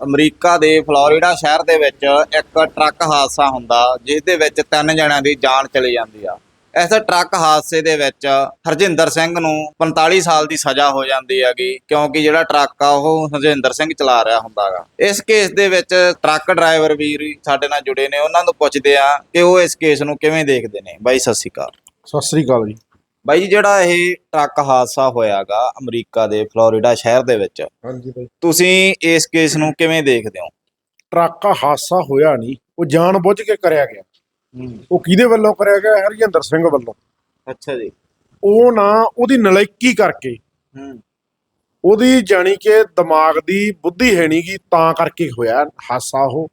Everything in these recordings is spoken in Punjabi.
ਅਮਰੀਕਾ ਦੇ ਫਲੋਰੀਡਾ ਸ਼ਹਿਰ ਦੇ ਵਿੱਚ ਇੱਕ ਟਰੱਕ ਹਾਦਸਾ ਹੁੰਦਾ ਜਿਸ ਦੇ ਵਿੱਚ ਤਿੰਨ ਜਣਿਆਂ ਦੀ ਜਾਨ ਚਲੀ ਜਾਂਦੀ ਆ। ਇਸ ਟਰੱਕ ਹਾਦਸੇ ਦੇ ਵਿੱਚ ਹਰਜਿੰਦਰ ਸਿੰਘ ਨੂੰ 45 ਸਾਲ ਦੀ ਸਜ਼ਾ ਹੋ ਜਾਂਦੀ ਹੈਗੀ, ਕਿਉਂਕਿ ਜਿਹੜਾ ਟਰੱਕ ਆ, ਉਹ ਹਰਜਿੰਦਰ ਸਿੰਘ ਚਲਾ ਰਿਹਾ ਹੁੰਦਾਗਾ ਇਸ ਕੇਸ ਦੇ ਵਿੱਚ ਟਰੱਕ ਡਰਾਈਵਰ ਵੀਰ ਵੀ ਸਾਡੇ ਨਾਲ ਜੁੜੇ ਨੇ, ਉਹਨਾਂ ਨੂੰ ਪੁੱਛਦੇ ਆ ਕਿ ਉਹ ਇਸ ਕੇਸ ਨੂੰ ਕਿਵੇਂ ਦੇਖਦੇ ਨੇ। ਬਾਈ, ਸਤਿ ਸ਼੍ਰੀ ਅਕਾਲ। ਸਤਿ ਸ੍ਰੀ ਅਕਾਲ ਜੀ। ਬਾਈ ਜੀ, ਜਿਹੜਾ ਇਹ ਟਰੱਕ ਹਾਦਸਾ ਹੋਇਆਗਾ ਅਮਰੀਕਾ ਦੇ ਫਲੋਰੀਡਾ ਸ਼ਹਿਰ ਦੇ ਵਿੱਚ ਹਾਂਜੀ ਬਾਈ। ਤੁਸੀਂ ਇਸ ਕੇਸ ਨੂੰ ਕਿਵੇਂ ਦੇਖਦੇ ਹੋ? ਟਰੱਕ ਹਾਦਸਾ ਹੋਇਆ ਨਹੀਂ ਉਹ ਜਾਣ ਬੁੱਝ ਕੇ ਕਰਿਆ ਗਿਆ। ਉਹ ਕਿਹਦੇ ਵੱਲੋਂ ਕਰਿਆ ਗਿਆ? ਹਰਜਿੰਦਰ ਸਿੰਘ ਵੱਲੋਂ। ਅੱਛਾ ਜੀ। ਉਹ ਨਾ ਉਹਦੀ ਨਲਾਇਕੀ ਕਰਕੇ। ਉਹਦੀ ਜਾਣੀ ਕਿ ਦਿਮਾਗ ਦੀ ਬੁੱਧੀ ਹੈ ਨਹੀਂਗੀ ਤਾਂ ਕਰਕੇ ਹੋਇਆ ਹਾਦਸਾ ਉਹ।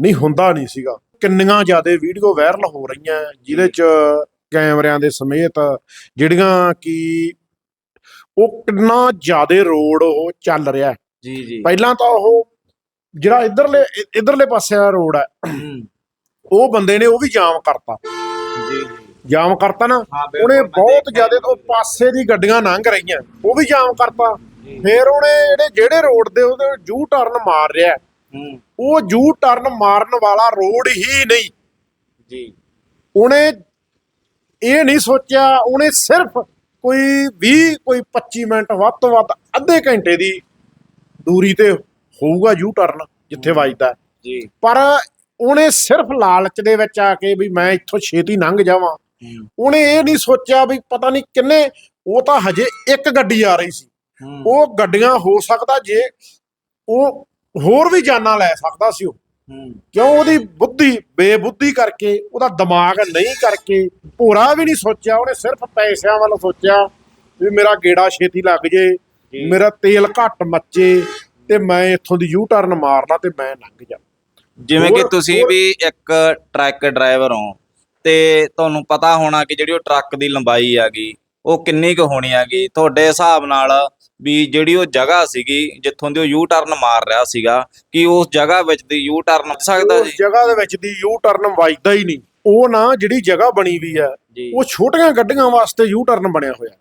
ਨਹੀਂ ਹੁੰਦਾ ਨਹੀਂ ਸੀਗਾ। ਕਿੰਨੀਆਂ ਜ਼ਿਆਦਾ ਵੀਡੀਓ ਵਾਇਰਲ ਹੋ ਰਹੀਆਂ ਜਿਹਦੇ ਚ ਕੈਮਰਿਆਂ ਦੇ ਸਮੇਤ ਜਿਹੜੀਆਂ ਕਿ ਉਹ ਕਿੰਨਾ ਜ਼ਿਆਦਾ ਰੋਡ ਉਹ ਚੱਲ ਰਿਹਾ ਹੈ। ਜੀ ਜੀ। ਪਹਿਲਾਂ ਤਾਂ ਉਹ ਜਿਹੜਾ ਇਧਰਲੇ ਇਧਰਲੇ ਪਾਸੇ ਦਾ ਰੋਡ ਹੈ ਉਹ ਬੰਦੇ ਨੇ ਉਹ ਵੀ ਜਾਮ ਕਰਤਾ। ਜੀ ਜੀ। ਜਾਮ ਕਰਤਾ ਨਾ ਉਹਨੇ ਬਹੁਤ ਜ਼ਿਆਦਾ ਉਹ ਪਾਸੇ ਦੀ ਗੱਡੀਆਂ ਲੰਘ ਰਹੀਆਂ ਉਹ ਵੀ ਜਾਮ ਕਰਤਾ। ਫਿਰ ਉਹਨੇ ਜਿਹੜੇ ਜਿਹੜੇ ਰੋਡ ਦੇ ਉਹਦੇ ਜੂ ਟਰਨ ਮਾਰ ਰਿਹਾ ਉਹ ਜੂ ਟਰਨ ਮਾਰਨ ਵਾਲਾ ਰੋਡ ਹੀ ਨਹੀਂ। ਜੀ। ਉਹਨੇ ਇਹ ਨਹੀਂ ਸੋਚਿਆ ਉਹਨੇ ਸਿਰਫ ਕੋਈ 20 ਕੋਈ 25 ਮਿੰਟ ਵੱਧ ਤੋਂ ਵੱਧ ਅੱਧੇ ਘੰਟੇ ਦੀ ਦੂਰੀ ਤੇ ਹੋਊਗਾ ਯੂ ਟਰਨ ਜਿੱਥੇ ਵੱਜਦਾ। ਜੀ। ਪਰ ਉਹਨੇ ਸਿਰਫ ਲਾਲਚ ਦੇ ਵਿੱਚ ਆ ਕੇ ਵੀ ਮੈਂ ਇੱਥੋਂ ਛੇਤੀ ਲੰਘ ਜਾਵਾਂ। ਉਹਨੇ ਇਹ ਨਹੀਂ ਸੋਚਿਆ ਵੀ ਪਤਾ ਨਹੀਂ ਕਿੰਨੇ ਉਹ ਤਾਂ ਹਜੇ ਇੱਕ ਗੱਡੀ ਆ ਰਹੀ ਸੀ। ਉਹ ਗੱਡੀਆਂ ਹੋ ਸਕਦਾ ਜੇ ਉਹ ਹੋਰ ਵੀ ਜਾਨਾਂ ਲੈ ਸਕਦਾ ਸੀ ਉਹ। ਕਿਉਂ ਉਹਦੀ ਬੁੱਧੀ ਬੇਬੁੱਧੀ ਕਰਕੇ ਉਹਦਾ ਦਿਮਾਗ ਨਹੀਂ ਕਰਕੇ ਭੋਰਾ ਵੀ ਨਹੀਂ ਸੋਚਿਆ ਉਹਨੇ ਸਿਰਫ ਪੈਸਿਆਂ ਵੱਲ ਸੋਚਿਆ ਵੀ ਮੇਰਾ ਗੇੜਾ ਛੇਤੀ ਲੱਗ ਜੇ। ਮੇਰਾ ਤੇਲ ਘੱਟ ਮੱਚੇ ਤੇ ਮੈਂ ਇੱਥੋਂ ਦੀ ਯੂ ਟਰਨ ਮਾਰਨਾ ਤੇ ਮੈਂ ਲੰਘ ਜਾ ਜਿਵੇਂ ਕਿ ਤੁਸੀਂ ਵੀ ਇੱਕ ਟਰੱਕ ਡਰਾਈਵਰ ਹੋ ਤੇ ਤੁਹਾਨੂੰ ਪਤਾ ਹੋਣਾ ਕਿ ਜਿਹੜੀ ਉਹ ਟਰੱਕ ਦੀ ਲੰਬਾਈ ਹੈਗੀ ਉਹ ਕਿੰਨੀ ਕੁ ਹੋਣੀ ਹੈਗੀ ਤੁਹਾਡੇ ਹਿਸਾਬ ਨਾਲ ਵੀ ਜਿਹੜੀ ਉਹ ਜਗ੍ਹਾ ਸੀਗੀ ਜਿੱਥੋਂ ਦੀ ਉਹ ਯੂ ਟਰਨ ਮਾਰ ਰਿਹਾ ਸੀਗਾ ਕਿ ਉਸ ਜਗ੍ਹਾ ਵਿੱਚ ਦੀ ਯੂ ਟਰਨ ਹੋ ਸਕਦਾ ਉਸ ਜਗ੍ਹਾ ਦੇ ਵਿੱਚ ਦੀ ਯੂ ਟਰਨ ਵੱਜਦਾ ਹੀ ਨਹੀਂ। ਉਹ ਨਾ ਜਿਹੜੀ ਜਗ੍ਹਾ ਬਣੀ ਵੀ ਆ ਜੀ। ਉਹ ਛੋਟੀਆਂ ਗੱਡੀਆਂ ਵਾਸਤੇ ਯੂ ਟਰਨ ਬਣਿਆ ਹੋਇਆ।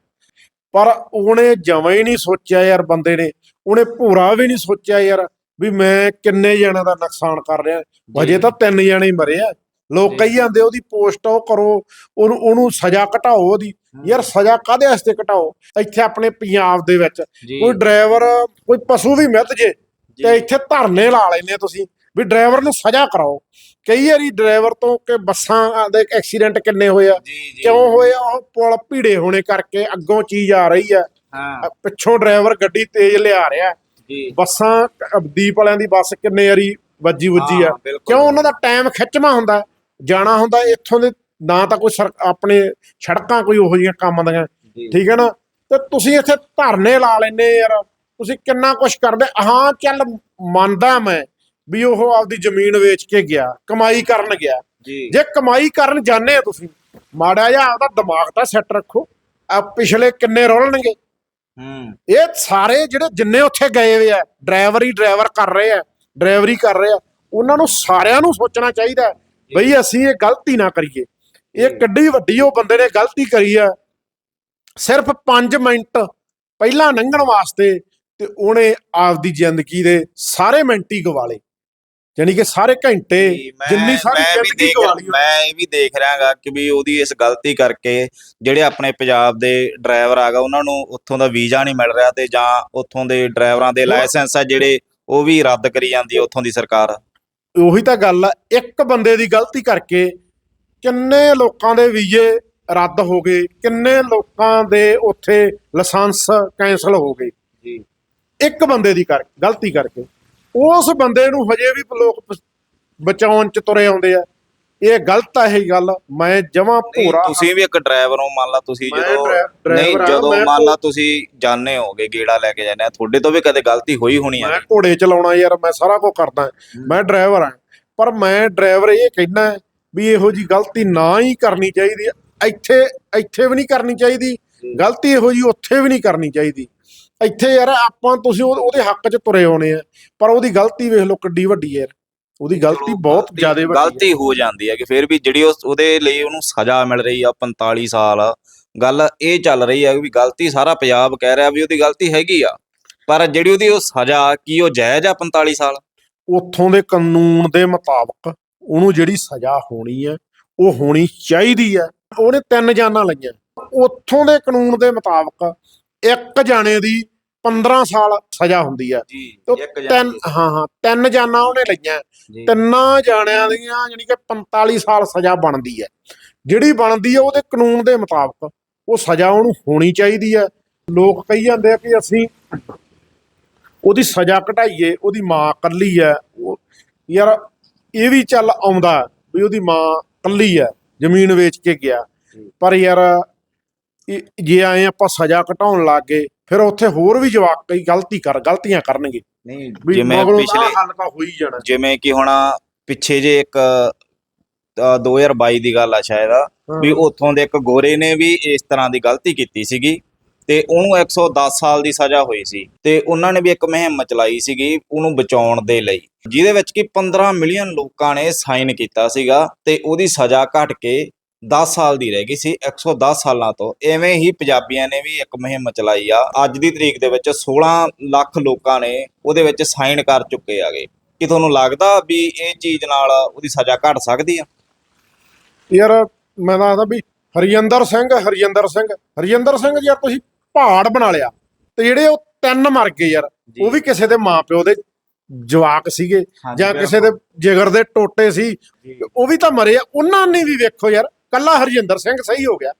ਪਰ ਉਹਨੇ ਜਮਾਂ ਹੀ ਨਹੀਂ ਸੋਚਿਆ ਯਾਰ ਬੰਦੇ ਨੇ। ਉਹਨੇ ਭੂਰਾ ਵੀ ਨਹੀਂ ਸੋਚਿਆ ਯਾਰ ਵੀ ਮੈਂ ਕਿੰਨੇ ਜਣਾਂ ਦਾ ਨੁਕਸਾਨ ਕਰ ਰਿਹਾ। ਵਜੇ ਤਾਂ ਤਿੰਨ ਜਣੇ ਹੀ ਮਰੇ ਆ। ਲੋਕ। ਕਹੀ ਜਾਂਦੇ ਉਹਦੀ ਪੋਸਟ ਉਹ ਕਰੋ ਉਹਨੂੰ ਉਹਨੂੰ ਸਜ਼ਾ ਘਟਾਓ ਉਹਦੀ। ਯਾਰ ਸਜ਼ਾ ਕਾਦੇ ਵਾਸਤੇ ਘਟਾਓ? ਇੱਥੇ ਆਪਣੇ ਪੰਜਾਬ ਦੇ ਵਿੱਚ ਕੋਈ ਡਰਾਈਵਰ ਕੋਈ ਪਸ਼ੂ ਵੀ ਮਿੱਧ ਜੇ। ਤੇ ਇੱਥੇ ਧਰਨੇ ਲਾ ਲੈਨੇ ਤੁਸੀਂ ਵੀ ਡਰਾਈਵਰ ਨੂੰ ਸਜ਼ਾ ਕਰਾਓ। ਕਈ ਵਾਰੀ ਡਰਾਈਵਰ ਤੋਂ ਕਿ ਬੱਸਾਂ ਦੇ ਐਕਸੀਡੈਂਟ ਕਿੰਨੇ ਹੋਏ ਆ ਕਿਉਂ ਹੋਏ ਆ? ਉਹ ਪੁਲ ਭੀੜੇ ਹੋਣੇ ਕਰਕੇ ਅੱਗੋਂ ਚੀਜ਼ ਆ ਰਹੀ ਆ। ਹਾਂ। ਪਿੱਛੋਂ ਡਰਾਈਵਰ ਗੱਡੀ ਤੇਜ਼ ਲਿਆ ਰਿਹਾ। ਬੱਸਾਂ ਦੀਪ ਵਾਲਿਆਂ ਦੀ ਬੱਸ ਕਿੰਨੇ ਵਾਰੀ ਵੱਜੀ ਵੱਜੀ ਆ। ਕਿਉਂ ਉਹਨਾਂ ਦਾ ਟਾਈਮ ਖਿੱਚਵਾ ਹੁੰਦਾ? ਜਾਣਾ ਹੁੰਦਾ ਇੱਥੋਂ ਦੇ ਨਾ ਤਾਂ ਕੋਈ ਆਪਣੇ ਸੜਕਾਂ ਕੋਈ ਉਹੋ ਜਿਹੀਆਂ ਕੰਮ ਦੀਆਂ। ਠੀਕ ਹੈ ਨਾ? ਤੇ ਤੁਸੀਂ ਇੱਥੇ ਧਰਨੇ ਲਾ ਲੈਨੇ ਯਾਰ ਤੁਸੀਂ ਕਿੰਨਾ ਕੁਛ ਕਰਦੇ ਹਾਂ ਚੱਲ ਮੰਨਦਾ ਮੈਂ ਵੀ ਉਹ ਆਪਦੀ ਜ਼ਮੀਨ ਵੇਚ ਕੇ ਗਿਆ ਕਮਾਈ ਕਰਨ ਗਿਆ। ਜੀ। ਕਮਾਈ ਕਰਨ ਜਾਂਦੇ ਆ ਤੁਸੀਂ ਮਾੜਾ ਜਿਹਾ ਆਪਦਾ ਦਿਮਾਗ ਤਾਂ ਸੈੱਟ ਰੱਖੋ ਆ ਪਿਛਲੇ ਕਿੰਨੇ ਰੋਲਣਗੇ? ਹੂੰ। ਇਹ ਸਾਰੇ ਜਿਹੜੇ ਜਿੰਨੇ ਉੱਥੇ ਗਏ ਹੋਏ ਆ ਡਰਾਈਵਰ ਹੀ ਡਰਾਈਵਰ ਕਰ ਰਹੇ ਆ ਡਰਾਈਵਰੀ ਕਰ ਰਹੇ ਆ ਉਹਨਾਂ ਨੂੰ ਸਾਰਿਆਂ ਨੂੰ ਸੋਚਣਾ ਚਾਹੀਦਾ। ਬਈ ਅਸੀਂ ਇਹ ਗਲਤੀ ਨਾ ਕਰੀਏ। ਇਹ ਕਿੱਡੀ ਵੱਡੀ ਉਹ ਬੰਦੇ ਨੇ ਗਲਤੀ ਕਰੀ ਆ। ਸਿਰਫ 5 ਮਿੰਟ ਪਹਿਲਾਂ ਲੰਘਣ ਵਾਸਤੇ ਤੇ ਉਹਨੇ ਆਪਦੀ ਜ਼ਿੰਦਗੀ ਦੇ ਸਾਰੇ ਮਿੰਟ ਹੀ ਗਵਾ ਲਏ। ਯਾਨੀ ਕਿ ਸਾਰੇ ਘੰਟੇ ਜਿੰਨੀ ਸਾਰੀ ਜ਼ਿੰਦਗੀ ਦੇਖ ਗਵਾ ਲਈ ਉਹਨੇ। ਮੈਂ ਇਹ ਵੀ ਦੇਖ ਰਿਹਾਗਾ ਕਿ ਵੀ ਉਹਦੀ ਇਸ ਗਲਤੀ ਕਰਕੇ ਜਿਹੜੇ ਆਪਣੇ ਪੰਜਾਬ ਦੇ ਡਰਾਈਵਰ ਆਗਾ ਉਹਨਾਂ ਨੂੰ ਉੱਥੋਂ ਦਾ ਵੀਜ਼ਾ ਨਹੀਂ ਮਿਲ ਰਿਹਾ ਤੇ ਜਾਂ ਉੱਥੋਂ ਦੇ ਡਰਾਈਵਰਾਂ ਦੇ ਲਾਇਸੈਂਸ ਆ ਜਿਹੜੇ ਉਹ ਵੀ ਰੱਦ ਕਰੀ ਜਾਂਦੀ ਹੈ ਉੱਥੋਂ ਦੀ ਸਰਕਾਰ। ਉਹੀ ਤਾਂ ਗੱਲ ਆ ਇੱਕ ਬੰਦੇ ਦੀ ਗਲਤੀ ਕਰਕੇ ਕਿੰਨੇ ਲੋਕਾਂ ਦੇ ਵੀਜ਼ੇ ਰੱਦ ਹੋ ਗਏ ਕਿੰਨੇ ਲੋਕਾਂ ਦੇ ਉੱਥੇ ਲਾਇਸੈਂਸ ਕੈਂਸਲ ਹੋ ਗਏ। ਜੀ। ਇੱਕ ਬੰਦੇ ਦੀ ਕਰ ਗਲਤੀ ਕਰਕੇ। ਉਸ ਬੰਦੇ ਨੂੰ ਹਜੇ ਵੀ ਲੋਕ ਬਚਾਉਣ ਚ ਤੁਰੇ ਆਉਂਦੇ ਆ। ਇਹ ਗਲਤ ਆ ਇਹ ਗੱਲ। ਮੈਂ ਜਮਾਂ ਭੋਰਾ ਤੁਸੀਂ ਵੀ ਇੱਕ ਡਰਾਈਵਰ ਹੋ ਮੰਨ ਲਾ ਤੁਸੀਂ ਮੈਂ ਜਦੋਂ ਡਰਾ- ਨਹੀਂ ਆ, ਜਦੋਂ ਮੈਂ ਮੰਨ ਲਾ ਤੁਸੀਂ ਜਾਣੇ ਹੋਗੇ ਗੇੜਾ ਲੈ ਕੇ ਜਾਂਦੇ ਆ ਤੁਹਾਡੇ ਤੋਂ ਵੀ ਕਦੇ ਗਲਤੀ ਹੋਈ ਹੋਣੀ ਆ ਮੈਂ ਘੋੜੇ ਚਲਾਉਣਾ ਯਾਰ ਮੈਂ ਸਾਰਾ ਕੁਝ ਕਰਦਾ। ਮੈਂ ਡਰਾਈਵਰ ਆ ਪਰ ਮੈਂ ਡਰਾਈਵਰ ਇਹ ਕਹਿਣਾ ਵੀ ਇਹੋ ਜੀ ਗਲਤੀ ਨਾ ਹੀ ਕਰਨੀ ਚਾਹੀਦੀ। ਇੱਥੇ ਇੱਥੇ ਵੀ ਨਹੀਂ ਕਰਨੀ ਚਾਹੀਦੀ। ਗਲਤੀ ਇਹੋ ਜੀ ਉੱਥੇ ਵੀ ਨਹੀਂ ਕਰਨੀ ਚਾਹੀਦੀ। ਇੱਥੇ ਯਾਰ ਆਪਾਂ ਤੁਸੀਂ ਉਹ- ਉਹਦੇ ਹੱਕ 'ਚ ਤੁਰੇ ਆਉਣੇ ਆ। ਪਰ ਉਹਦੀ ਗਲਤੀ ਵੇਖ ਲਓ ਕਿੱਡੀ ਵੱਡੀ ਯਾਰ। ਉਹਦੀ ਗਲਤੀ ਬਹੁਤ ਜ਼ਿਆਦਾ ਵੱਡੀ ਗਲਤੀ ਹੋ ਜਾਂਦੀ ਹੈ ਕਿ ਫਿਰ ਵੀ ਜਿਹੜੀ ਉਸ- ਉਹਦੇ ਲਈ ਉਹਨੂੰ ਸਜ਼ਾ ਮਿਲ ਰਹੀ ਆ 45 ਸਾਲ ਗੱਲ ਇਹ ਚੱਲ ਰਹੀ ਹੈ ਵੀ ਗਲਤੀ ਸਾਰਾ ਪੰਜਾਬ ਕਹਿ ਰਿਹਾ ਵੀ ਉਹਦੀ ਗਲਤੀ ਹੈਗੀ ਆ। ਪਰ ਜਿਹੜੀ ਉਹਦੀ ਉਹ ਸਜ਼ਾ ਕੀ ਉਹ ਜਾਇਜ਼ ਆ 45 ਸਾਲ? ਉੱਥੋਂ ਦੇ ਕਾਨੂੰਨ ਦੇ ਮੁਤਾਬਕ ਉਹਨੂੰ ਜਿਹੜੀ ਸਜ਼ਾ ਹੋਣੀ ਹੈ ਉਹ ਹੋਣੀ ਚਾਹੀਦੀ ਹੈ। ਉਹਨੇ ਤਿੰਨ ਜਾਨਾਂ ਲਈਆਂ। ਉੱਥੋਂ ਦੇ ਕਾਨੂੰਨ ਦੇ ਮੁਤਾਬਕ ਇੱਕ ਜਾਣੇ ਦੀ 15 ਸਾਲ ਸਜ਼ਾ ਹੁੰਦੀ ਹੈ ਜੀ ਇੱਕ ਤਿੰਨ ਹਾਂ ਹਾਂ ਤਿੰਨ ਜਾਨਾਂ ਉਹਨੇ ਲਈਆਂ। ਤਿੰਨਾਂ ਜਾਣਿਆਂ ਦੀਆਂ ਯਾਨੀ ਕਿ 45 ਸਾਲ ਸਜ਼ਾ ਬਣਦੀ ਹੈ ਜਿਹੜੀ ਬਣਦੀ ਹੈ ਉਹਦੇ ਕਾਨੂੰਨ ਦੇ ਮੁਤਾਬਕ ਉਹ ਸਜ਼ਾ ਉਹਨੂੰ ਹੋਣੀ ਚਾਹੀਦੀ ਹੈ ਲੋਕ ਕਹੀ ਜਾਂਦੇ ਆ ਕਿ ਅਸੀਂ ਉਹਦੀ ਸਜ਼ਾ ਘਟਾਈਏ ਉਹਦੀ ਮਾਂ ਕੱਲੀ ਹੈ ਉਹ ਯਾਰ ਇਹ ਵੀ ਚੱਲ ਆਉਂਦਾ ਵੀ ਉਹਦੀ ਮਾਂ ਕੱਲੀ ਹੈ ਜ਼ਮੀਨ ਵੇਚ ਕੇ ਗਿਆ। ਪਰ ਯਾਰ ਜੇ ਆਏ ਆਪਾਂ ਸਜ਼ਾ ਘਟਾਉਣ ਲੱਗ ਗਏ ਫਿਰ ਉੱਥੇ ਹੋਰ ਵੀ ਜਵਾਕ ਕਈ ਗਲਤੀ ਕਰ ਗਲਤੀਆਂ ਕਰਨਗੇ। ਨਹੀਂ ਵੀ ਜਿਵੇਂ ਮਗਰੋਂ ਪਿਛਲੇ ਹੱਲ ਤਾਂ ਹੋ ਹੀ ਜਾਣਾ। ਜਿਵੇਂ ਕਿ ਹੁਣ ਪਿੱਛੇ ਜੇ ਇੱਕ ਅ, 2022 ਦੀ ਗੱਲ ਆ ਸ਼ਾਇਦ ਵੀ ਉੱਥੋਂ ਦੇ ਇੱਕ ਗੋਰੇ ਨੇ ਵੀ ਇਸ ਤਰ੍ਹਾਂ ਦੀ ਗਲਤੀ ਕੀਤੀ ਸੀਗੀ ਤੇ ਉਹਨੂੰ 110 ਸਾਲ ਦੀ ਸਜ਼ਾ ਹੋਈ ਸੀ ਤੇ ਉਹਨਾਂ ਨੇ ਵੀ ਇੱਕ ਮੁਹਿੰਮ ਚਲਾਈ ਸੀਗੀ ਉਹਨੂੰ ਬਚਾਉਣ ਦੇ ਲਈ। ਜਿਹਦੇ ਵਿੱਚ ਕਿ 15 ਮਿਲੀਅਨ ਲੋਕਾਂ ਨੇ ਸਾਈਨ ਕੀਤਾ ਸੀਗਾ ਤੇ ਉਹਦੀ ਸਜ਼ਾ ਘਟ ਕੇ 10 ਸਾਲ ਦੀ ਰਹਿ ਗਈ ਸੀ 110 ਸਾਲਾਂ ਤੋਂ। ਐਵੇਂ ਹੀ ਪੰਜਾਬੀਆਂ ਨੇ ਵੀ ਇੱਕ ਮੁਹਿੰਮ ਚਲਾਈ ਆ। ਅੱਜ ਦੀ ਤਰੀਕ ਦੇ ਵਿੱਚ 16 ਲੱਖ ਲੋਕਾਂ ਨੇ ਉਹਦੇ ਵਿੱਚ ਸਾਈਨ ਕਰ ਚੁੱਕੇ ਆਗੇ। ਕਿ ਤੁਹਾਨੂੰ ਲੱਗਦਾ ਵੀ ਇਹ ਚੀਜ਼ ਨਾਲ ਉਹਦੀ ਸਜ਼ਾ ਘਟ ਸਕਦੀ ਆ? ਯਾਰ ਮੈਂ ਤਾਂ ਆਦਾ ਵੀ ਹਰਜਿੰਦਰ ਸਿੰਘ ਹਰਜਿੰਦਰ ਸਿੰਘ। ਹਰਜਿੰਦਰ ਸਿੰਘ ਯਾਰ ਤੁਸੀਂ ਪਹਾੜ ਬਣਾ ਲਿਆ। ਤੇ ਜਿਹੜੇ ਉਹ ਤਿੰਨ ਮਰ ਗਏ ਯਾਰ ਉਹ ਵੀ ਕਿਸੇ ਦੇ ਮਾਪਿਓ ਦੇ ਜਵਾਕ ਸੀਗੇ ਜਾਂ ਕਿਸੇ ਦੇ ਜਿਗਰ ਦੇ ਟੋਟੇ ਸੀ। ਉਹ ਵੀ ਤਾਂ ਮਰੇ ਆ। ਉਹਨਾਂ ਨੇ ਵੀ ਵੇਖੋ ਯਾਰ ਕੱਲਾ ਹਰਜਿੰਦਰ ਸਿੰਘ ਸਹੀ ਹੋ ਗਿਆ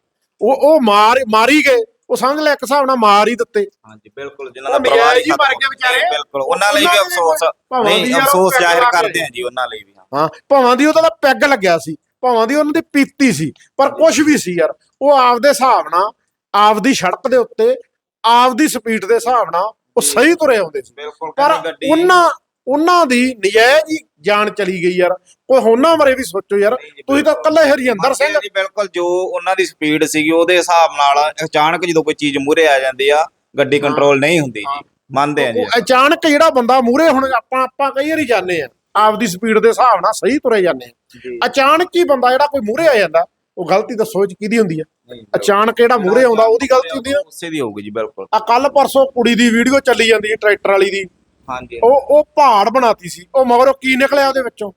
ਉਹ ਉਹ ਮਾਰ ਮਾਰੀ ਗਏ ਉਹ ਸਮਝ ਲੈ ਇੱਕ ਹਿਸਾਬ ਨਾਲ ਮਾਰ ਹੀ ਦਿੱਤੇ ਹਾਂਜੀ ਬਿਲਕੁਲ ਜਿਨ੍ਹਾਂ ਦਾ ਪਰਿਵਾਰ ਹੀ ਮਰ ਗਏ ਹੋ ਗਿਆ। ਵਿਚਾਰੇ। ਨਹੀਂ, ਬਿਲਕੁਲ ਉਹਨਾਂ ਲਈ ਵੀ ਉਹਨਾਂ ਦੇ ਅਫਸੋਸ ਭਾਵਾਂ ਦੀ ਨਹੀਂ ਯਾਰ ਉਹ ਅਫਸੋਸ ਪੈਗ ਜ਼ਾਹਿਰ ਲਾ ਕੇ ਕਰਦੇ ਆ ਜੀ ਉਹਨਾਂ ਲਈ ਵੀ ਹਾਂ। ਹਾਂ ਭਾਵਾਂ ਦੀ ਉਹਦਾ ਤਾਂ ਪੈਗ ਲੱਗਿਆ ਸੀ ਭਾਵਾਂ ਦੀ ਉਹਨਾਂ ਦੀ ਪੀਤੀ ਸੀ ਪਰ ਕੁਝ ਵੀ ਸੀ ਯਾਰ ਉਹ ਆਪਦੇ ਹਿਸਾਬ ਨਾਲ ਆਪਦੀ ਸੜਕ ਦੇ ਉੱਤੇ ਆਪਦੀ ਸਪੀਡ ਦੇ ਹਿਸਾਬ ਨਾਲ ਉਹ ਸਹੀ ਤੁਰੇ ਆਉਂਦੇ ਸੀ ਪਰ ਉਹਨਾਂ ਉਹਨਾਂ ਦੀ ਨਜਾਇਜ਼ ਹੀ ਜਾਨ ਚਲੀ ਗਈ ਯਾਰ। ਕੋਈ ਹੋਣਾ ਮਰੇ ਵੀ ਸੋਚੋ ਯਾਰ। ਤੁਸੀਂ ਤਾਂ। ਇਕੱਲੇ ਹਰਜਿੰਦਰ ਸਿੰਘ। ਜੀ ਬਿਲਕੁਲ ਜੋ ਉਹਨਾਂ ਦੀ ਸਪੀਡ ਸੀਗੀ ਉਹਦੇ ਹਿਸਾਬ ਨਾਲ ਅਚਾਨਕ ਜਦੋਂ ਕੋਈ ਚੀਜ਼ ਮੂਰੇ ਆ ਜਾਂਦੀ ਆ ਗੱਡੀ ਕੰਟਰੋਲ ਨਹੀਂ ਹੁੰਦੀ ਜੀ। ਮੰਨਦੇ ਆ ਜੀ। ਅਚਾਨਕ ਜਿਹੜਾ ਬੰਦਾ ਮੂਰੇ ਹੁਣ ਆਪਾਂ ਆਪਾਂ ਕਈ ਵਾਰੀ ਜਾਂਦੇ ਆ ਆਪਦੀ ਸਪੀਡ ਦੇ ਹਿਸਾਬ ਨਾਲ ਸਹੀ ਤੁਰੇ ਜਾਂਦੇ ਆ। ਅਚਾਨਕ ਹੀ ਬੰਦਾ ਜਿਹੜਾ ਕੋਈ ਮੂਰੇ ਆ ਜਾਂਦਾ ਉਹ ਗਲਤੀ ਤਾਂ ਸੋਚ ਕਿਹਦੀ ਹੁੰਦੀ ਆ? ਅਚਾਨਕ ਜਿਹੜਾ ਮੂਰੇ ਆਉਂਦਾ ਉਹਦੀ ਗਲਤੀ ਹੁੰਦੀ ਆ। ਉਸੇ ਦੀ ਹੋਊਗੀ ਜੀ ਬਿਲਕੁਲ। ਆ ਕੱਲ ਪਰਸੋਂ ਕੁੜੀ ਦੀ ਵੀਡੀਓ ਚੱਲੀ ਜਾਂਦੀ ਹੈ ਟਰੈਕਟਰ ਵਾਲੀ ਦੀ। ਹਾਂਜੀ ਉਹ ਉਹ ਪਹਾੜ ਬਣਾਤੀ ਸੀ। ਉਹ ਮਗਰੋਂ ਕੀ ਨਿਕਲਿਆ ਉਹਦੇ ਵਿੱਚੋਂ?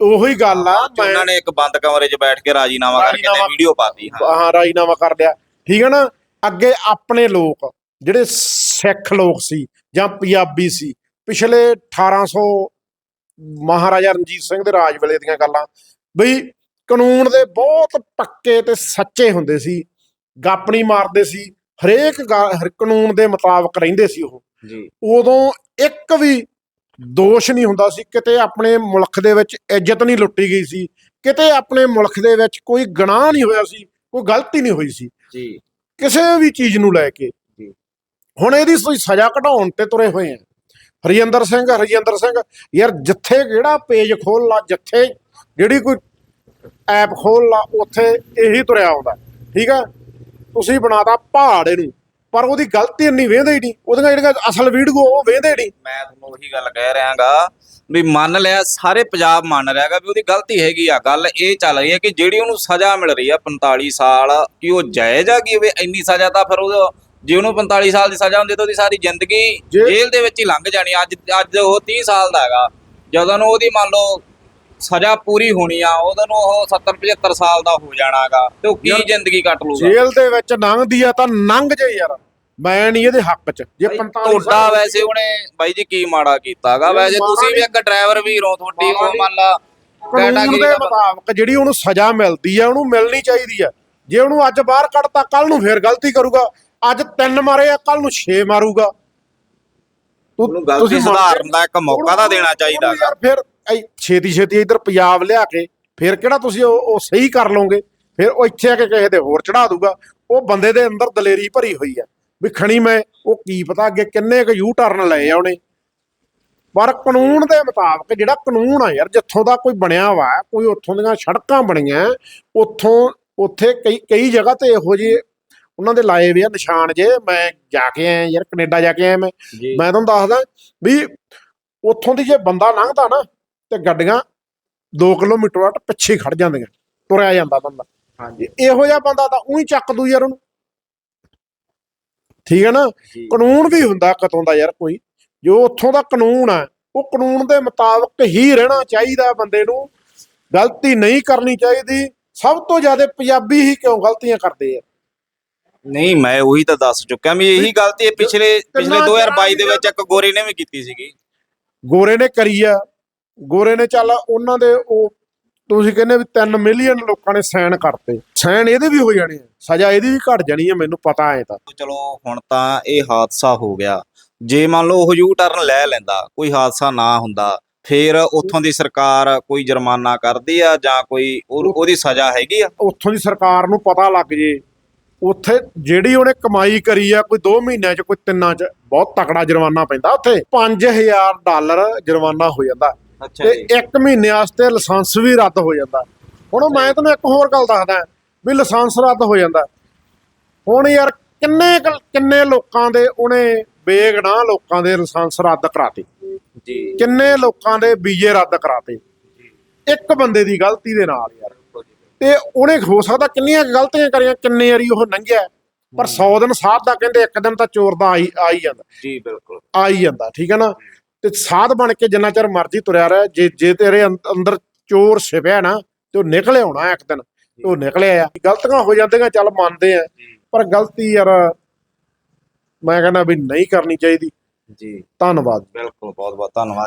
ਉਹੀ ਗੱਲ ਆ ਉਹਨਾਂ ਨੇ ਇੱਕ ਬੰਦ ਕਮਰੇ 'ਚ ਬੈਠ ਕੇ ਰਾਜੀਨਾਮਾ ਕਰਕੇ ਤੇ ਵੀਡੀਓ ਪਾਤੀ ਹਾਂ। ਹਾਂ ਰਾਜੀਨਾਮਾ ਕਰ ਲਿਆ। ਠੀਕ ਹੈ ਨਾ? ਅੱਗੇ ਆਪਣੇ ਲੋਕ ਜਿਹੜੇ ਸਿੱਖ ਲੋਕ ਸੀ ਜਾਂ ਪੰਜਾਬੀ ਸੀ ਪਿਛਲੇ 1800 ਮਹਾਰਾਜਾ ਰਣਜੀਤ ਸਿੰਘ ਦੇ ਰਾਜ ਵੇਲੇ ਦੀਆਂ ਗੱਲਾਂ ਬਈ ਕਾਨੂੰਨ ਦੇ ਬਹੁਤ ਪੱਕੇ ਤੇ ਸੱਚੇ ਹੁੰਦੇ ਸੀ। ਗਾਪਣੀ ਮਾਰਦੇ ਸੀ। ਹਰੇਕ ਹਰ ਕਾਨੂੰਨ ਦੇ ਮੁਤਾਬਕ ਰਹਿੰਦੇ ਸੀ ਉਹ। ਜੀ। ਉਦੋਂ ਇੱਕ ਵੀ ਦੋਸ਼ ਨਹੀਂ ਹੁੰਦਾ ਸੀ ਕਿਤੇ ਆਪਣੇ ਮੁਲਕ ਦੇ ਵਿੱਚ ਇੱਜ਼ਤ ਨਹੀਂ ਲੁੱਟੀ ਗਈ ਸੀ ਕਿਤੇ ਆਪਣੇ ਮੁਲਕ ਦੇ ਵਿੱਚ ਕੋਈ ਗੁਨਾਹ ਨਹੀਂ ਹੋਇਆ ਸੀ ਕੋਈ ਗਲਤੀ ਨਹੀਂ ਹੋਈ ਸੀ। ਜੀ। ਕਿਸੇ ਵੀ ਚੀਜ਼ ਨੂੰ ਲੈ ਕੇ। ਜੀ। ਹੁਣ ਇਹਦੀ ਸਜ਼ਾ ਕਢਾਉਣ ਤੇ ਤੁਰੇ ਹੋਏ ਆ। ਹਰਜਿੰਦਰ ਸਿੰਘ ਹਰਜਿੰਦਰ ਸਿੰਘ ਯਾਰ ਜਿੱਥੇ ਕਿਹੜਾ ਪੇਜ ਖੋਲ ਲਾ ਜਿੱਥੇ ਜਿਹੜੀ ਕੋਈ ਐਪ ਖੋਲ ਲਾ ਉੱਥੇ ਇਹੀ ਤੁਰਿਆ ਆਉਂਦਾ। ਠੀਕ ਆ? ਤੁਸੀਂ ਬਣਾਤਾ ਪਹਾੜ ਇਹਨੂੰ। ਪਰ ਉਹਦੀ ਗਲਤੀ ਇੰਨੀ ਵੇਂਦੇ ਹੀ ਨਹੀਂ। ਉਹਦੀਆਂ ਜਿਹੜੀਆਂ ਅਸਲ ਵੀਡੀਓ ਉਹ ਵੇਂਦੇ ਨਹੀਂ। ਮੈਂ ਤੁਹਾਨੂੰ ਉਹੀ ਗੱਲ ਕਹਿ ਰਿਹਾਗਾ ਵੀ ਮੰਨ ਲਿਆ ਸਾਰੇ ਪੰਜਾਬ ਮੰਨ ਰਿਹਾਗਾ ਵੀ ਉਹਦੀ ਗਲਤੀ ਹੈਗੀ ਆ। ਗੱਲ ਇਹ ਚੱਲ ਰਹੀ ਹੈ ਕਿ ਜਿਹੜੀ ਉਹਨੂੰ ਸਜ਼ਾ ਮਿਲ ਰਹੀ ਆ 45 ਸਾਲ ਕਿ ਉਹ ਜਾਇਜ਼ ਆ ਕਿ ਵੀ ਇੰਨੀ ਸਜ਼ਾ ਤਾਂ ਫਿਰ ਉਹ ਜੇ ਉਹਨੂੰ 45 ਸਾਲ ਦੀ ਸਜ਼ਾ ਹੁੰਦੀ ਤਾਂ ਉਹਦੀ ਸਾਰੀ ਜ਼ਿੰਦਗੀ ਜੇਲ੍ਹ ਦੇ ਵਿੱਚ ਹੀ ਲੰਘ ਜਾਣੀ ਅੱਜ ਅੱਜ ਉਹ 30 ਸਾਲ ਦਾ ਹੈਗਾ। ਜਦੋਂ ਉਹਦੀ ਮੰਨ ਲਓ ਸਜ਼ਾ ਪੂਰੀ ਹੋਣੀ ਆ ਉਦੋਂ ਨੂੰ ਉਹ 70 75 ਸਾਲ ਦਾ ਹੋ ਜਾਣਾਗਾ ਤੇ ਉਹ ਕੀ ਜ਼ਿੰਦਗੀ ਕੱਟ ਲੂਗਾ? ਜੇਲ੍ਹ ਦੇ ਵਿੱਚ ਲੰਘਦੀ ਆ ਤਾਂ ਲੰਘ ਜੇ ਯਾਰ। ਮੈਂ ਨਹੀਂ ਇਹਦੇ ਹੱਕ 'ਚ। ਜੇ 45 ਤੁਹਾਡਾ ਸਾਲ ਵੈਸੇ ਉਹਨੇ ਬਾਈ ਜੀ ਕੀ ਮਾੜਾ ਕੀਤਾਗਾ? ਵੈਸੇ ਤੁਸੀਂ ਵੀ ਇੱਕ ਡਰਾਈਵਰ ਵੀਰ ਹੋ ਤੁਹਾਡੀ ਉਹ ਮੰਨ ਲਾ ਕਾਨੂੰਨ ਕੈਟਾਗਰੀ ਦੇ ਮੁਤਾਬਕ ਜਿਹੜੀ ਉਹਨੂੰ ਸਜ਼ਾ ਮਿਲਦੀ ਆ ਉਹਨੂੰ ਮਿਲਣੀ ਚਾਹੀਦੀ ਆ। ਜੇ ਉਹਨੂੰ ਅੱਜ ਬਾਹਰ ਕੱਢਤਾ ਕੱਲ ਨੂੰ ਫੇਰ ਗਲਤੀ ਕਰੂਗਾ। ਅੱਜ ਤਿੰਨ ਮਾਰੇ ਆ ਕੱਲ ਨੂੰ 6 ਮਾਰੂਗਾ। ਤੂੰ- ਉਹਨੂੰ ਗਲਤੀ ਤੁਸੀਂ ਸੁਧਾਰਨ ਦਾ ਇੱਕ ਮੌਕਾ ਤਾਂ ਦੇਣਾ ਚਾਹੀਦਾ ਉਹਨੂੰ ਯਾਰ ਫਿਰ ਐ ਛੇਤੀ ਛੇਤੀ ਇੱਧਰ ਪੰਜਾਬ ਲਿਆ ਕੇ ਫਿਰ ਕਿਹੜਾ ਤੁਸੀਂ ਉਹ ਉਹ ਸਹੀ ਕਰ ਲਓਗੇ? ਫਿਰ ਉਹ ਇੱਥੇ ਆ ਕੇ ਕਿਸੇ ਦੇ ਹੋਰ ਚੜਾ ਦੂਗਾ ਉਹ ਬੰਦੇ ਦੇ ਅੰਦਰ ਦਲੇਰੀ ਭਰੀ ਹੋਈ ਆ ਵੀ ਖਣੀ ਮੈਂ ਉਹ ਕੀ ਪਤਾ ਅੱਗੇ ਕਿੰਨੇ ਕੁ ਯੂ ਟਰਨ ਲਏ ਆ ਉਹਨੇ। ਪਰ ਕਾਨੂੰਨ ਦੇ ਮੁਤਾਬਕ ਜਿਹੜਾ ਕਾਨੂੰਨ ਆ ਯਾਰ ਜਿੱਥੋਂ ਦਾ ਕੋਈ ਬਣਿਆ ਵਾ ਕੋਈ ਉੱਥੋਂ ਦੀਆਂ ਸੜਕਾਂ ਬਣੀਆਂ ਉੱਥੋਂ ਉੱਥੇ ਕਈ ਕਈ ਜਗ੍ਹਾ ਤੇ ਇਹੋ ਜਿਹੇ ਉਹਨਾਂ ਦੇ ਲਾਏ ਵੀ ਆ ਨਿਸ਼ਾਨ ਜੇ। ਮੈਂ ਜਾ ਕੇ ਆਇਆ ਯਾਰ ਕੈਨੇਡਾ ਜਾ ਕੇ ਆਇਆ ਮੈਂ। ਮੈਂ ਤੁਹਾਨੂੰ ਦੱਸਦਾ ਵੀ ਉੱਥੋਂ ਦੀ ਜੇ ਬੰਦਾ ਲੰਘਦਾ ਨਾ ਤੇ ਗੱਡੀਆਂ 2 ਕਿਲੋਮੀਟਰ ਵਾਟ ਪਿੱਛੇ ਖੜ ਜਾਂਦੀਆਂ ਤੁਰਿਆ ਜਾਂਦਾ ਬੰਦਾ। ਹਾਂਜੀ। ਇਹੋ ਜਿਹਾ ਬੰਦਾ ਤਾਂ ਉਹੀ ਚੱਕ ਦੂ ਯਾਰ ਉਹਨੂੰ। ਠੀਕ ਹੈ ਨਾ। ਕਾਨੂੰਨ ਵੀ ਹੁੰਦਾ ਕਤੋਂ ਦਾ ਯਾਰ ਕੋਈ। ਜੋ ਉੱਥੋਂ ਦਾ ਕਾਨੂੰਨ ਆ ਉਹ ਕਾਨੂੰਨ ਦੇ ਮੁਤਾਬਕ ਹੀ ਰਹਿਣਾ ਚਾਹੀਦਾ ਬੰਦੇ ਨੂੰ। ਗਲਤੀ ਨਹੀਂ ਕਰਨੀ ਚਾਹੀਦੀ। ਸਭ ਤੋਂ ਜ਼ਿਆਦਾ ਪੰਜਾਬੀ ਹੀ ਕਿਉਂ ਗਲਤੀਆਂ ਕਰਦੇ ਆ? ਨਹੀਂ ਮੈਂ ਉਹੀ ਤਾਂ ਦੱਸ ਚੁੱਕਿਆ ਵੀ ਇਹੀ ਗਲਤੀ ਪਿਛਲੇ ਪਿਛਲੇ ਕਿੰਨਾ 2022 ਦੇ ਵਿੱਚ ਇੱਕ ਗੋਰੀ ਨੇ ਵੀ ਕੀਤੀ ਸੀਗੀ। ਗੋਰੇ ਨੇ ਕਰੀ ਆ। ਗੋਰੇ ਨੇ ਚੱਲ ਉਹਨਾਂ ਦੇ ਉਹ ਤੁਸੀਂ ਕਹਿੰਦੇ ਵੀ 3 ਮਿਲੀਅਨ ਲੋਕਾਂ ਨੇ ਸਾਈਨ ਕਰਤੇ। ਸਾਈਨ ਇਹਦੇ ਵੀ ਹੋ ਜਾਣੇ ਆ। ਸਜ਼ਾ ਇਹਦੀ ਵੀ ਘਟ ਜਾਣੀ ਹੈ ਮੈਨੂੰ ਪਤਾ ਹੈ ਤਾਂ। ਚਲੋ ਹੁਣ ਤਾਂ ਇਹ ਹਾਦਸਾ ਹੋ ਗਿਆ। ਜੇ ਮੰਨ ਲਓ ਉਹ ਯੂ ਟਰਨ ਲੈ ਲੈਂਦਾ ਕੋਈ ਹਾਦਸਾ ਨਾ ਹੁੰਦਾ ਫਿਰ ਉੱਥੋਂ ਦੀ ਸਰਕਾਰ ਕੋਈ ਜੁਰਮਾਨਾ ਕਰਦੀ ਆ ਜਾਂ ਕੋਈ ਉਹ- ਉਹਦੀ ਸਜ਼ਾ ਹੈਗੀ ਆ? ਉੱਥੋਂ ਦੀ ਸਰਕਾਰ ਨੂੰ ਪਤਾ ਲੱਗ ਜੇ। ਉੱਥੇ ਜਿਹੜੀ ਉਹਨੇ ਕਮਾਈ ਕਰੀ ਆ ਕੋਈ 2 ਮਹੀਨਿਆਂ ਚ ਕੋਈ ਤਿੰਨਾਂ ਚ ਬਹੁਤ ਤਕੜਾ ਜੁਰਮਾਨਾ ਪੈਂਦਾ ਉੱਥੇ। 5000 ਡਾਲਰ ਜੁਰਮਾਨਾ ਹੋ ਜਾਂਦਾ। ਤੇ ਇੱਕ ਮਹੀਨੇ ਵਾਸਤੇ ਲਾਇਸੈਂਸ ਵੀ ਰੱਦ ਹੋ ਜਾਂਦਾ। ਹੁਣ ਮੈਂ ਤੁਹਾਨੂੰ ਇੱਕ ਹੋਰ ਗੱਲ ਦੱਸਦਾ ਵੀ ਲਾਇਸੈਂਸ ਰੱਦ ਹੋ ਜਾਂਦਾ। ਹੁਣ ਯਾਰ ਕਿੰਨੇ ਕਿੰਨੇ ਲੋਕਾਂ ਦੇ ਉਹਨੇ ਬੇਗਨਾਹ ਲੋਕਾਂ ਦੇ ਲਾਇਸੈਂਸ ਰੱਦ ਕਰਾਤੇ। ਜੀ। ਕਿੰਨੇ ਲੋਕਾਂ ਦੇ ਵੀਜ਼ੇ ਰੱਦ ਕਰਾਤੇ। ਇੱਕ ਬੰਦੇ ਦੀ ਗਲਤੀ ਦੇ ਨਾਲ ਯਾਰ। ਤੇ ਉਹਨੇ ਹੋ ਸਕਦਾ ਕਿੰਨੀਆਂ ਗਲਤੀਆਂ ਕਰੀਆਂ ਕਿੰਨੇ ਵਾਰੀ ਉਹ ਲੰਘਿਆ ਪਰ 100 ਦਿਨ ਸਾਧ ਦਾ ਕਹਿੰਦੇ ਇੱਕ ਦਿਨ ਤਾਂ ਚੋਰ ਦਾ ਆਈ ਆਈ ਜਾਂਦਾ। ਜੀ ਬਿਲਕੁਲ। ਆਈ ਜਾਂਦਾ ਠੀਕ ਹੈ ਨਾ? ਤੇ ਸਾਧ ਬਣ ਕੇ ਜਿੰਨਾ ਚਿਰ ਮਰਜ਼ੀ ਤੁਰਿਆ ਰਿਹਾ ਜੇ ਜੇ ਤੇਰੇ ਅੰਦ- ਅੰਦਰ ਚੋਰ ਛਿਪਿਆ ਨਾ ਤੇ ਉਹ ਨਿਕਲ ਆਉਣਾ ਇੱਕ ਦਿਨ ਤੇ ਉਹ ਨਿਕਲਿਆ ਆ। ਗਲਤੀਆਂ ਹੋ ਜਾਂਦੀਆਂ ਚੱਲ ਮੰਨਦੇ ਆ ਪਰ ਗਲਤੀ ਯਾਰ ਮੈਂ ਕਹਿੰਦਾ ਵੀ ਨਹੀਂ ਕਰਨੀ ਚਾਹੀਦੀ। ਜੀ। ਧੰਨਵਾਦ। ਬਿਲਕੁਲ ਬਹੁਤ ਬਹੁਤ ਧੰਨਵਾਦ।